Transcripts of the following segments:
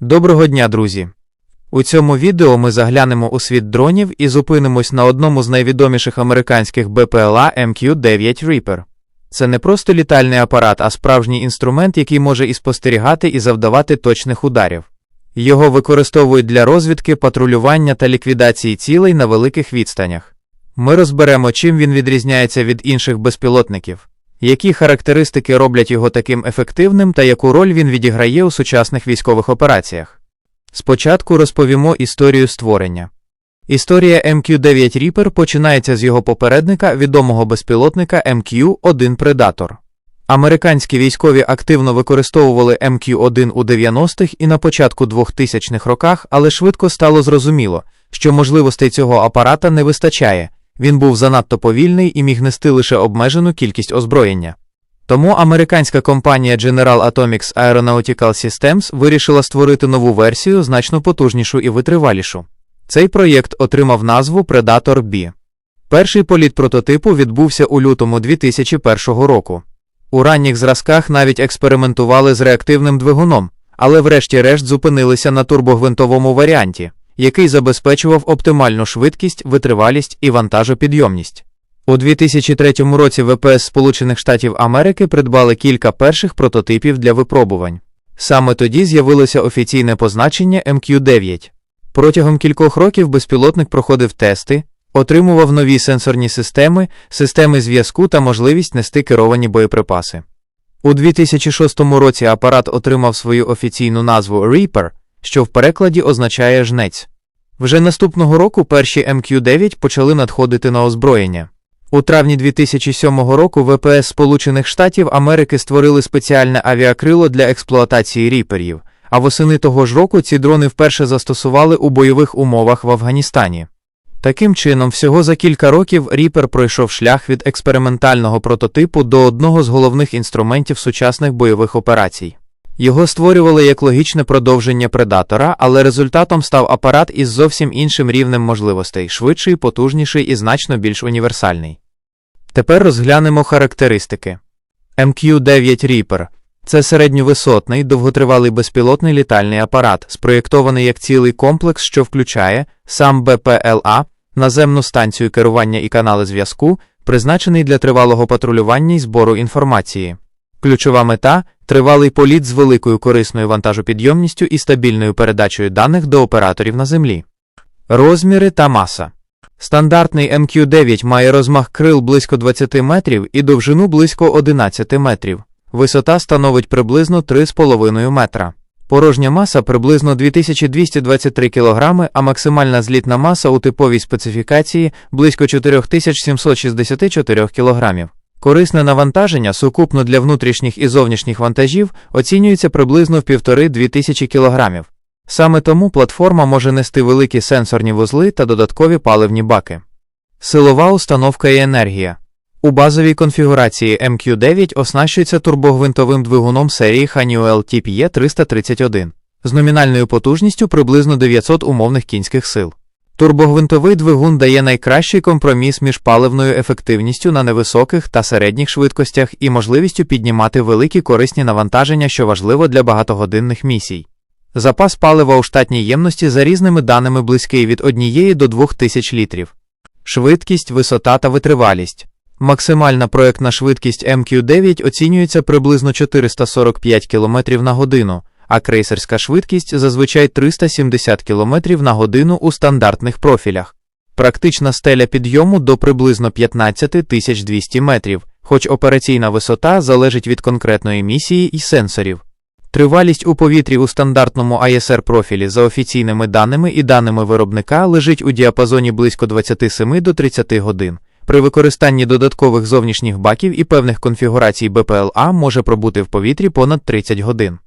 Доброго дня, друзі! У цьому відео ми заглянемо у світ дронів і зупинимось на одному з найвідоміших американських БПЛА MQ-9 Reaper. Це не просто літальний апарат, а справжній інструмент, який може і спостерігати і завдавати точних ударів. Його використовують для розвідки, патрулювання та ліквідації цілей на великих відстанях. Ми розберемо, чим він відрізняється від інших безпілотників, які характеристики роблять його таким ефективним та яку роль він відіграє у сучасних військових операціях. Спочатку розповімо історію створення. Історія MQ-9 Reaper починається з його попередника, відомого безпілотника MQ-1 Predator. Американські військові активно використовували MQ-1 у 90-х і на початку 2000-х роках, але швидко стало зрозуміло, що можливостей цього апарата не вистачає, він був занадто повільний і міг нести лише обмежену кількість озброєння. Тому американська компанія General Atomics Aeronautical Systems вирішила створити нову версію, значно потужнішу і витривалішу. Цей проєкт отримав назву Predator B. Перший політ прототипу відбувся у лютому 2001 року. У ранніх зразках навіть експериментували з реактивним двигуном, але врешті-решт зупинилися на турбогвинтовому варіанті, який забезпечував оптимальну швидкість, витривалість і вантажопідйомність. У 2003 році ВПС Сполучених Штатів Америки придбали кілька перших прототипів для випробувань. Саме тоді з'явилося офіційне позначення MQ-9. Протягом кількох років безпілотник проходив тести, отримував нові сенсорні системи, системи зв'язку та можливість нести керовані боєприпаси. У 2006 році апарат отримав свою офіційну назву Reaper, що в перекладі означає жнець. Вже наступного року перші MQ-9 почали надходити на озброєння. У травні 2007 року ВПС Сполучених Штатів Америки створили спеціальне авіакрило для експлуатації ріперів, а восени того ж року ці дрони вперше застосували у бойових умовах в Афганістані. Таким чином, всього за кілька років Ріпер пройшов шлях від експериментального прототипу до одного з головних інструментів сучасних бойових операцій. Його створювали як логічне продовження предатора, але результатом став апарат із зовсім іншим рівнем можливостей, швидший, потужніший і значно більш універсальний. Тепер розглянемо характеристики. MQ-9 Reaper це середньовисотний, довготривалий безпілотний літальний апарат, спроєктований як цілий комплекс, що включає сам БПЛА, наземну станцію керування і канали зв'язку, призначений для тривалого патрулювання і збору інформації. Ключова мета тривалий політ з великою корисною вантажопідйомністю і стабільною передачею даних до операторів на землі. Розміри та маса. Стандартний MQ-9 має розмах крил близько 20 метрів і довжину близько 11 метрів. Висота становить приблизно 3,5 метра. Порожня маса приблизно 2223 кг, а максимальна злітна маса у типовій специфікації близько 4764 кг. Корисне навантаження сукупно для внутрішніх і зовнішніх вантажів оцінюється приблизно в 1,5-2 кг. Саме тому платформа може нести великі сенсорні вузли та додаткові паливні баки. Силова установка і енергія. У базовій конфігурації MQ9 оснащується турбогвинтовим двигуном серії Honeywell TPE 331 з номінальною потужністю приблизно 900 умовних кінських сил. Турбогвинтовий двигун дає найкращий компроміс між паливною ефективністю на невисоких та середніх швидкостях і можливістю піднімати великі корисні навантаження, що важливо для багатогодинних місій. Запас палива у штатній ємності за різними даними близький від 1 до 2000 літрів. Швидкість, висота та витривалість. Максимальна проектна швидкість MQ9 оцінюється приблизно 445 км на годину, а крейсерська швидкість зазвичай 370 км на годину у стандартних профілях. Практична стеля підйому до приблизно 15 200 метрів, хоч операційна висота залежить від конкретної місії і сенсорів. Тривалість у повітрі у стандартному ISR профілі за офіційними даними і даними виробника лежить у діапазоні близько 27 до 30 годин. При використанні додаткових зовнішніх баків і певних конфігурацій БПЛА може пробути в повітрі понад 30 годин.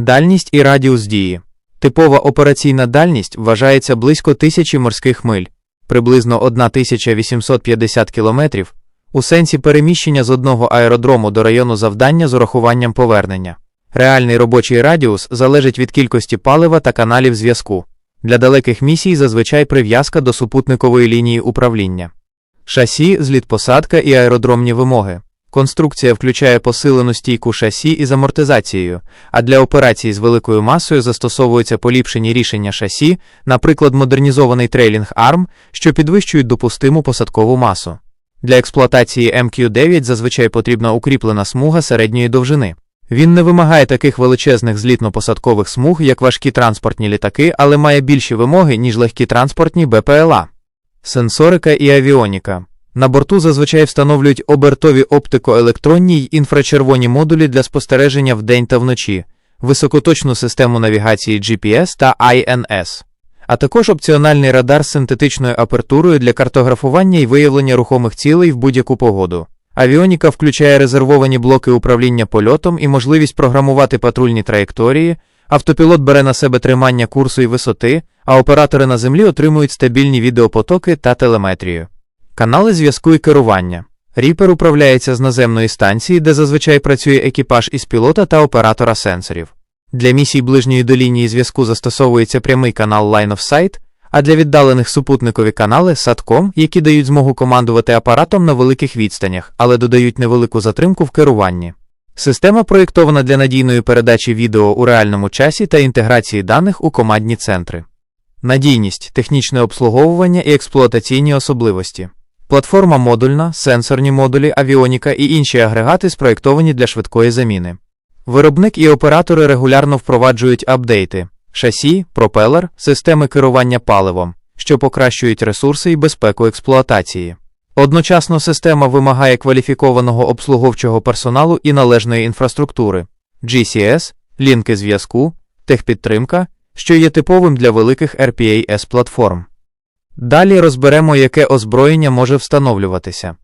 Дальність і радіус дії. Типова операційна дальність вважається близько тисячі морських миль, приблизно 1850 км, у сенсі переміщення з одного аеродрому до району завдання з урахуванням повернення. Реальний робочий радіус залежить від кількості палива та каналів зв'язку. Для далеких місій зазвичай прив'язка до супутникової лінії управління. Шасі, зліт посадка і аеродромні вимоги. Конструкція включає посилену стійку шасі із амортизацією, а для операцій з великою масою застосовуються поліпшені рішення шасі, наприклад, модернізований трейлінг арм, що підвищують допустиму посадкову масу. Для експлуатації MQ9 зазвичай потрібна укріплена смуга середньої довжини. Він не вимагає таких величезних злітно-посадкових смуг, як важкі транспортні літаки, але має більші вимоги, ніж легкі транспортні БПЛА. Сенсорика і авіоніка. На борту зазвичай встановлюють обертові оптико-електронні й інфрачервоні модулі для спостереження вдень та вночі, високоточну систему навігації GPS та INS, а також опціональний радар з синтетичною апертурою для картографування і виявлення рухомих цілей в будь-яку погоду. Авіоніка включає резервовані блоки управління польотом і можливість програмувати патрульні траєкторії, автопілот бере на себе тримання курсу і висоти, а оператори на землі отримують стабільні відеопотоки та телеметрію. Канали зв'язку і керування. Ріпер управляється з наземної станції, де зазвичай працює екіпаж із пілота та оператора сенсорів. Для місій ближньої до лінії зв'язку застосовується прямий канал Line of Sight, а для віддалених супутникові канали SATCOM, які дають змогу командувати апаратом на великих відстанях, але додають невелику затримку в керуванні. Система проєктована для надійної передачі відео у реальному часі та інтеграції даних у командні центри. Надійність, технічне обслуговування і експлуатаційні особливості. Платформа модульна, сенсорні модулі, авіоніка і інші агрегати спроєктовані для швидкої заміни. Виробник і оператори регулярно впроваджують апдейти, шасі, пропелер, системи керування паливом, що покращують ресурси і безпеку експлуатації. Одночасно система вимагає кваліфікованого обслуговчого персоналу і належної інфраструктури, GCS, лінки зв'язку, техпідтримка, що є типовим для великих RPAS платформ. Далі розберемо, яке озброєння може встановлюватися.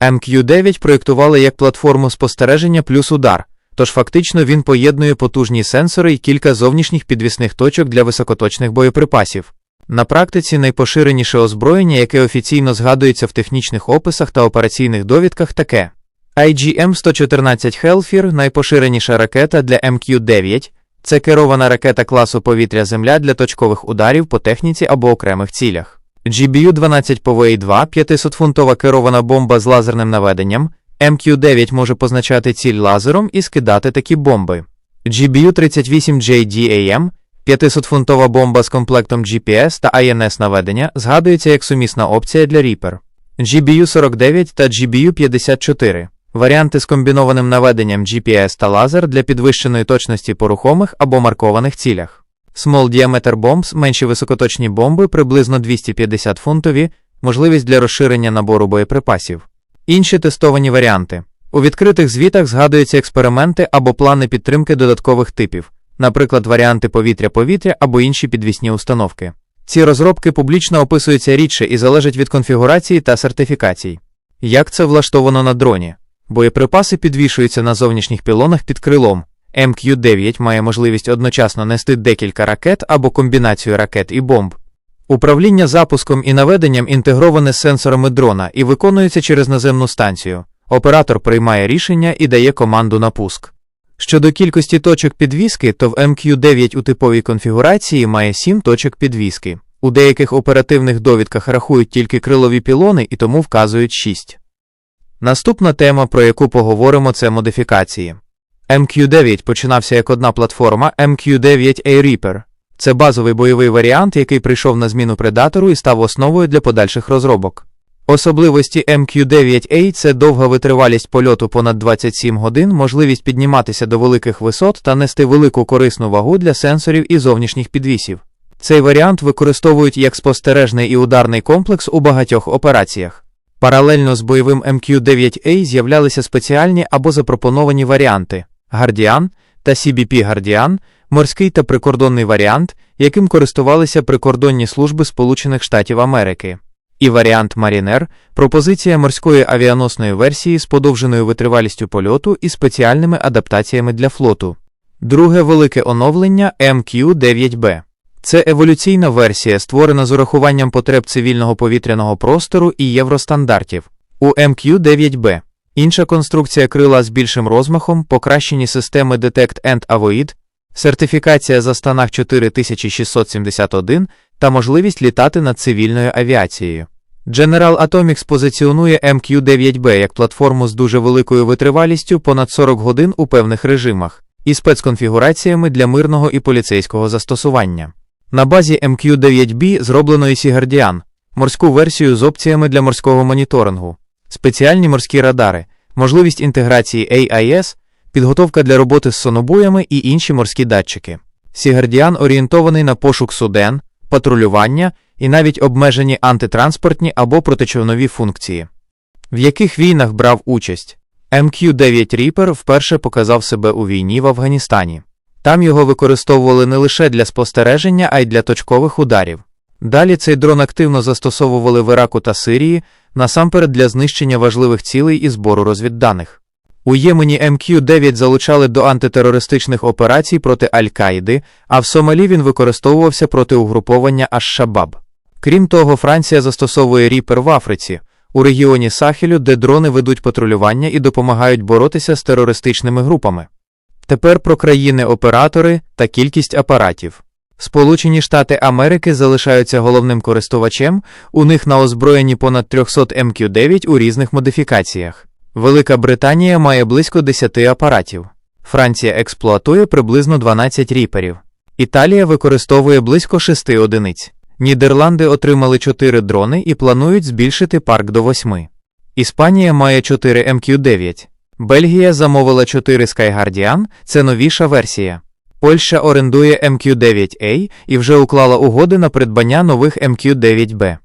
MQ9 проєктували як платформу спостереження плюс удар, тож фактично він поєднує потужні сенсори і кілька зовнішніх підвісних точок для високоточних боєприпасів. На практиці найпоширеніше озброєння, яке офіційно згадується в технічних описах та операційних довідках, таке. IGM-114 Hellfire – найпоширеніша ракета для MQ-9, це керована ракета класу повітря-Земля для точкових ударів по техніці або окремих цілях. GBU-12 PVA-2 – 500-фунтова керована бомба з лазерним наведенням, MQ-9 може позначати ціль лазером і скидати такі бомби. GBU-38JDAM – 500-фунтова бомба з комплектом GPS та INS наведення згадується як сумісна опція для Reaper. GBU-49 та GBU-54 варіанти з комбінованим наведенням GPS та лазер для підвищеної точності по рухомих або маркованих цілях. Small Diameter Bombs – менші високоточні бомби, приблизно 250 фунтові, можливість для розширення набору боєприпасів. Інші тестовані варіанти. У відкритих звітах згадуються експерименти або плани підтримки додаткових типів, наприклад, варіанти повітря-повітря або інші підвісні установки. Ці розробки публічно описуються рідше і залежать від конфігурації та сертифікацій. Як це влаштовано на дроні? Боєприпаси підвішуються на зовнішніх пілонах під крилом. МК-9 має можливість одночасно нести декілька ракет або комбінацію ракет і бомб. Управління запуском і наведенням інтегроване з сенсорами дрона і виконується через наземну станцію. Оператор приймає рішення і дає команду на пуск. Щодо кількості точок підвіски, то в MQ9 у типовій конфігурації має 7 точок підвіски. У деяких оперативних довідках рахують тільки крилові пілони і тому вказують 6. Наступна тема, про яку поговоримо, це модифікації. MQ9 починався як одна платформа MQ9A Reaper. Це базовий бойовий варіант, який прийшов на зміну предатору і став основою для подальших розробок. Особливості MQ9A це довга витривалість польоту понад 27 годин, можливість підніматися до великих висот та нести велику корисну вагу для сенсорів і зовнішніх підвісів. Цей варіант використовують як спостережний і ударний комплекс у багатьох операціях. Паралельно з бойовим MQ9A з'являлися спеціальні або запропоновані варіанти Гардіан та CBP Гардіан, морський та прикордонний варіант, яким користувалися прикордонні служби Сполучених Штатів Америки, і варіант Марінер пропозиція морської авіаносної версії з подовженою витривалістю польоту і спеціальними адаптаціями для флоту. Друге велике оновлення MQ9B. Це еволюційна версія, створена з урахуванням потреб цивільного повітряного простору і євростандартів. У MQ9B інша конструкція крила з більшим розмахом, покращені системи Detect and Avoid, сертифікація за станах 4671 та можливість літати над цивільною авіацією. General Atomics позиціонує MQ-9B як платформу з дуже великою витривалістю понад 40 годин у певних режимах і спецконфігураціями для мирного і поліцейського застосування. На базі MQ-9B зроблено і Сігардіан, морську версію з опціями для морського моніторингу, спеціальні морські радари, можливість інтеграції AIS, підготовка для роботи з сонобуями і інші морські датчики. Сігардіан орієнтований на пошук суден, патрулювання і навіть обмежені антитранспортні або протичовнові функції. В яких війнах брав участь? MQ-9 Reaper вперше показав себе у війні в Афганістані. Там його використовували не лише для спостереження, а й для точкових ударів. Далі цей дрон активно застосовували в Іраку та Сирії, насамперед для знищення важливих цілей і збору розвідданих. У Ємені МК-9 залучали до антитерористичних операцій проти Аль-Каїди, а в Сомалі він використовувався проти угруповання Аш-Шабаб. Крім того, Франція застосовує Ріпер в Африці, у регіоні Сахелю, де дрони ведуть патрулювання і допомагають боротися з терористичними групами. Тепер про країни-оператори та кількість апаратів. Сполучені Штати Америки залишаються головним користувачем, у них на озброєнні понад 300 МК-9 у різних модифікаціях. Велика Британія має близько 10 апаратів. Франція експлуатує приблизно 12 ріперів. Італія використовує близько 6 одиниць. Нідерланди отримали 4 дрони і планують збільшити парк до 8. Іспанія має 4 МК-9. Бельгія замовила 4 Skyguardian, це новіша версія. Польща орендує MQ-9A і вже уклала угоди на придбання нових MQ-9B.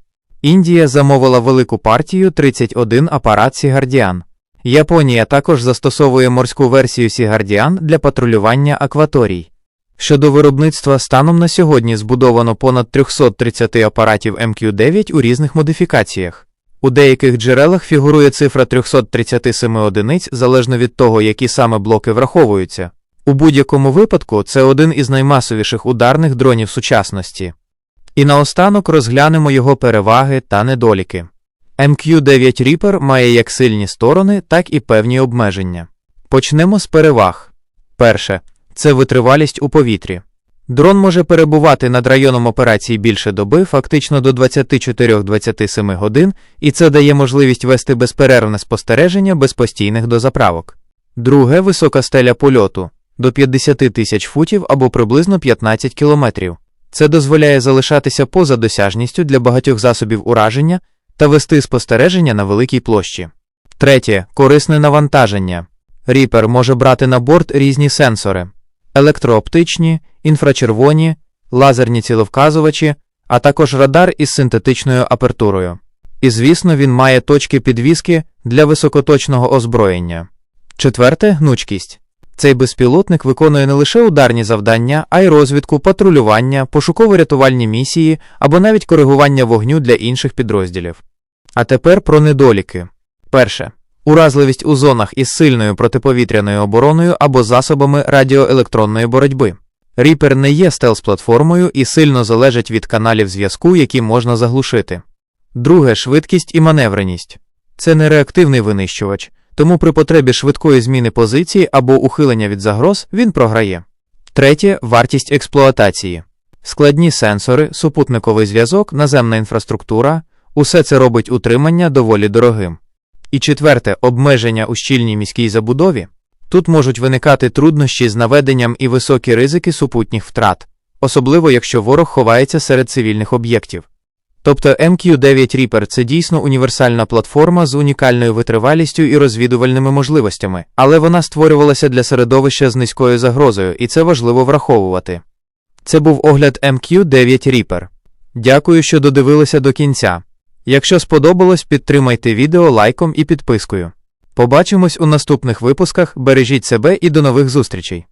Індія замовила велику партію 31 апарат Сігардіан. Японія також застосовує морську версію Сігардіан для патрулювання акваторій. Щодо виробництва станом на сьогодні збудовано понад 330 апаратів MQ-9 у різних модифікаціях. У деяких джерелах фігурує цифра 337 одиниць залежно від того, які саме блоки враховуються. У будь-якому випадку це один із наймасовіших ударних дронів сучасності. І наостанок розглянемо його переваги та недоліки. MQ-9 Reaper має як сильні сторони, так і певні обмеження. Почнемо з переваг. Перше це витривалість у повітрі. Дрон може перебувати над районом операції більше доби, фактично до 24-27 годин, і це дає можливість вести безперервне спостереження без постійних дозаправок. Друге висока стеля польоту до 50 тисяч футів або приблизно 15 кілометрів. Це дозволяє залишатися поза досяжністю для багатьох засобів ураження та вести спостереження на великій площі. Третє корисне навантаження. Ріпер може брати на борт різні сенсори електрооптичні, інфрачервоні, лазерні ціловказувачі, а також радар із синтетичною апертурою. І, звісно, він має точки підвіски для високоточного озброєння. Четверте гнучкість. Цей безпілотник виконує не лише ударні завдання, а й розвідку, патрулювання, пошуково-рятувальні місії або навіть коригування вогню для інших підрозділів. А тепер про недоліки. Перше. Уразливість у зонах із сильною протиповітряною обороною або засобами радіоелектронної боротьби. Reaper не є стелс-платформою і сильно залежить від каналів зв'язку, які можна заглушити. Друге швидкість і маневреність. Це не реактивний винищувач, тому при потребі швидкої зміни позиції або ухилення від загроз він програє. Третє вартість експлуатації. Складні сенсори, супутниковий зв'язок, наземна інфраструктура усе це робить утримання доволі дорогим. І четверте обмеження у щільній міській забудові. Тут можуть виникати труднощі з наведенням і високі ризики супутніх втрат, особливо якщо ворог ховається серед цивільних об'єктів. Тобто MQ9 Reaper – це дійсно універсальна платформа з унікальною витривалістю і розвідувальними можливостями, але вона створювалася для середовища з низькою загрозою, і це важливо враховувати. Це був огляд MQ9 Reaper. Дякую, що додивилися до кінця. Якщо сподобалось, підтримайте відео лайком і підпискою. Побачимось у наступних випусках, бережіть себе і до нових зустрічей!